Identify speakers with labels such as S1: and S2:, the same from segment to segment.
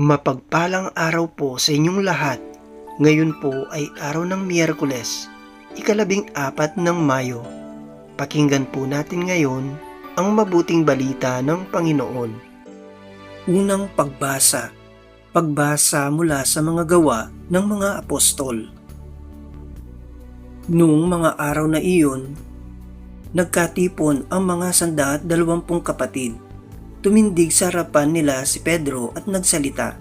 S1: Mapagpalang araw po sa inyong lahat. Ngayon po ay araw ng Miyerkules, ikalabing apat ng Mayo. Pakinggan po natin ngayon ang mabuting balita ng Panginoon. Unang pagbasa. Pagbasa mula sa mga gawa ng mga apostol. Noong mga araw na iyon, nagkatipon ang mga sanda at dalawampung kapatid tumindig sa harapan nila si Pedro at nagsalita,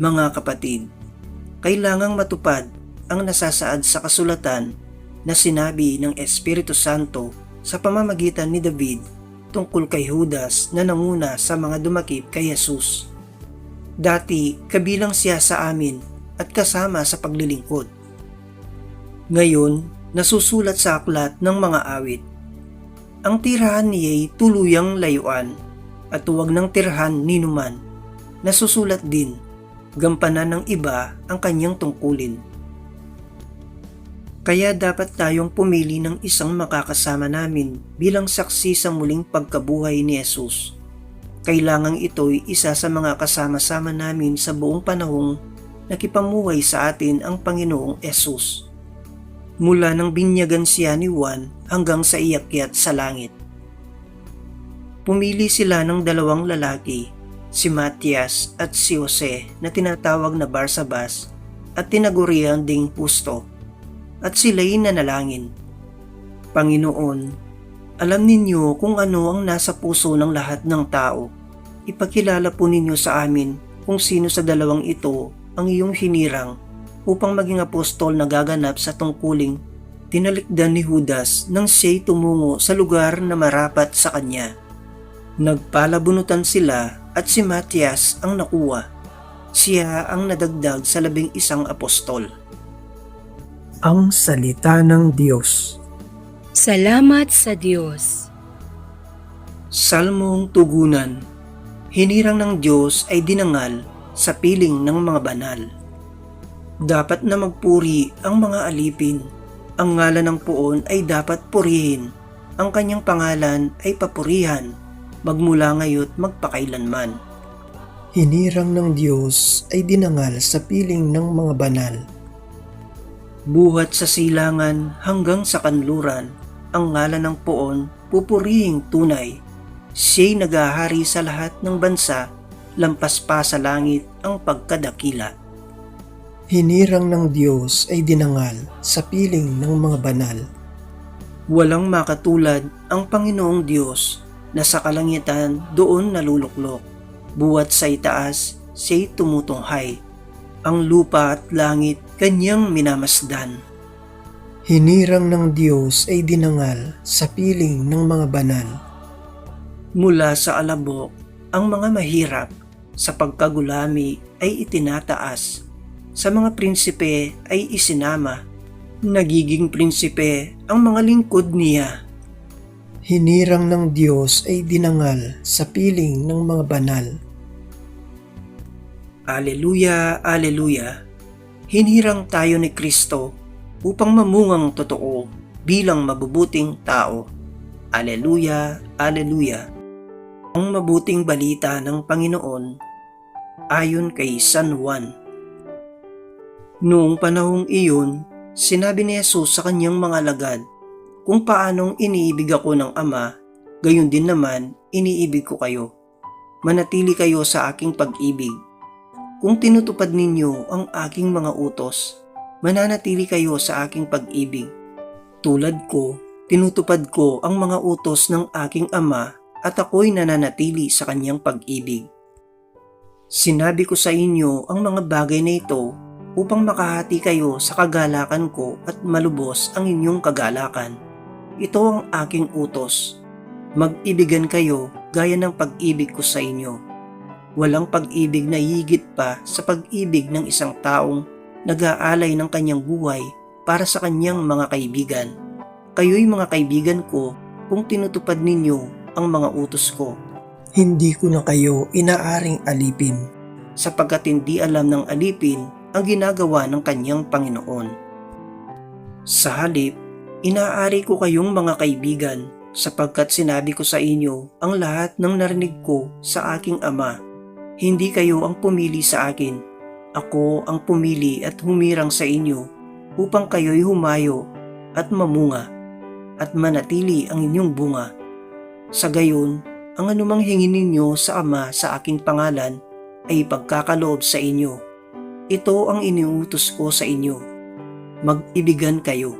S1: Mga kapatid, kailangang matupad ang nasasaad sa kasulatan na sinabi ng Espiritu Santo sa pamamagitan ni David tungkol kay Judas na nanguna sa mga dumakip kay Jesus. Dati kabilang siya sa amin at kasama sa paglilingkod. Ngayon, nasusulat sa aklat ng mga awit. Ang tirahan niya'y tuluyang layuan at huwag ng tirhan ni numan. Nasusulat din, gampanan ng iba ang kanyang tungkulin. Kaya dapat tayong pumili ng isang makakasama namin bilang saksi sa muling pagkabuhay ni Jesus. Kailangang ito'y isa sa mga kasama-sama namin sa buong panahong nakipamuhay sa atin ang Panginoong Jesus. Mula nang binyagan siya ni Juan hanggang sa iyakyat sa langit. Pumili sila ng dalawang lalaki, si Matias at si Jose na tinatawag na Barsabas at tinaguriang ding Pusto. At sila'y nanalangin. Panginoon, alam ninyo kung ano ang nasa puso ng lahat ng tao. Ipakilala po ninyo sa amin kung sino sa dalawang ito ang iyong hinirang upang maging apostol na gaganap sa tungkuling tinalikdan ni Judas nang siya'y tumungo sa lugar na marapat sa kanya. Nagpalabunutan sila at si Matias ang nakuha. Siya ang nadagdag sa labing isang apostol. Ang Salita ng Diyos
S2: Salamat sa Diyos.
S1: Salmong Tugunan Hinirang ng Diyos ay dinangal sa piling ng mga banal. Dapat na magpuri ang mga alipin. Ang ngalan ng puon ay dapat purihin. Ang kanyang pangalan ay papurihan magmula ngayo't magpakailanman. Hinirang ng Diyos ay dinangal sa piling ng mga banal. Buhat sa silangan hanggang sa kanluran, ang ngalan ng poon pupurihing tunay. Siya'y nagahari sa lahat ng bansa, lampas pa sa langit ang pagkadakila. Hinirang ng Diyos ay dinangal sa piling ng mga banal. Walang makatulad ang Panginoong Diyos na sa kalangitan doon naluluklok. Buwat sa itaas, siya'y tumutunghay. Ang lupa at langit kanyang minamasdan. Hinirang ng Diyos ay dinangal sa piling ng mga banal. Mula sa alabok, ang mga mahirap sa pagkagulami ay itinataas. Sa mga prinsipe ay isinama. Nagiging prinsipe ang mga lingkod niya hinirang ng Diyos ay dinangal sa piling ng mga banal. Aleluya, Aleluya! Hinirang tayo ni Kristo upang mamungang totoo bilang mabubuting tao. Aleluya, Aleluya! Ang mabuting balita ng Panginoon ayon kay San Juan. Noong panahong iyon, sinabi ni Jesus sa kanyang mga lagad, kung paanong iniibig ako ng Ama, gayon din naman iniibig ko kayo. Manatili kayo sa aking pag-ibig. Kung tinutupad ninyo ang aking mga utos, mananatili kayo sa aking pag-ibig. Tulad ko, tinutupad ko ang mga utos ng aking Ama at ako'y nananatili sa kanyang pag-ibig. Sinabi ko sa inyo ang mga bagay na ito upang makahati kayo sa kagalakan ko at malubos ang inyong kagalakan. Ito ang aking utos. Mag-ibigan kayo gaya ng pag-ibig ko sa inyo. Walang pag-ibig na higit pa sa pag-ibig ng isang taong nag-aalay ng kanyang buhay para sa kanyang mga kaibigan. Kayo'y mga kaibigan ko kung tinutupad ninyo ang mga utos ko. Hindi ko na kayo inaaring alipin sapagkat hindi alam ng alipin ang ginagawa ng kanyang Panginoon. Sa halip, inaari ko kayong mga kaibigan sapagkat sinabi ko sa inyo ang lahat ng narinig ko sa aking ama. Hindi kayo ang pumili sa akin. Ako ang pumili at humirang sa inyo upang kayo'y humayo at mamunga at manatili ang inyong bunga. Sa gayon, ang anumang hingin ninyo sa Ama sa aking pangalan ay pagkakaloob sa inyo. Ito ang iniutos ko sa inyo. Mag-ibigan kayo.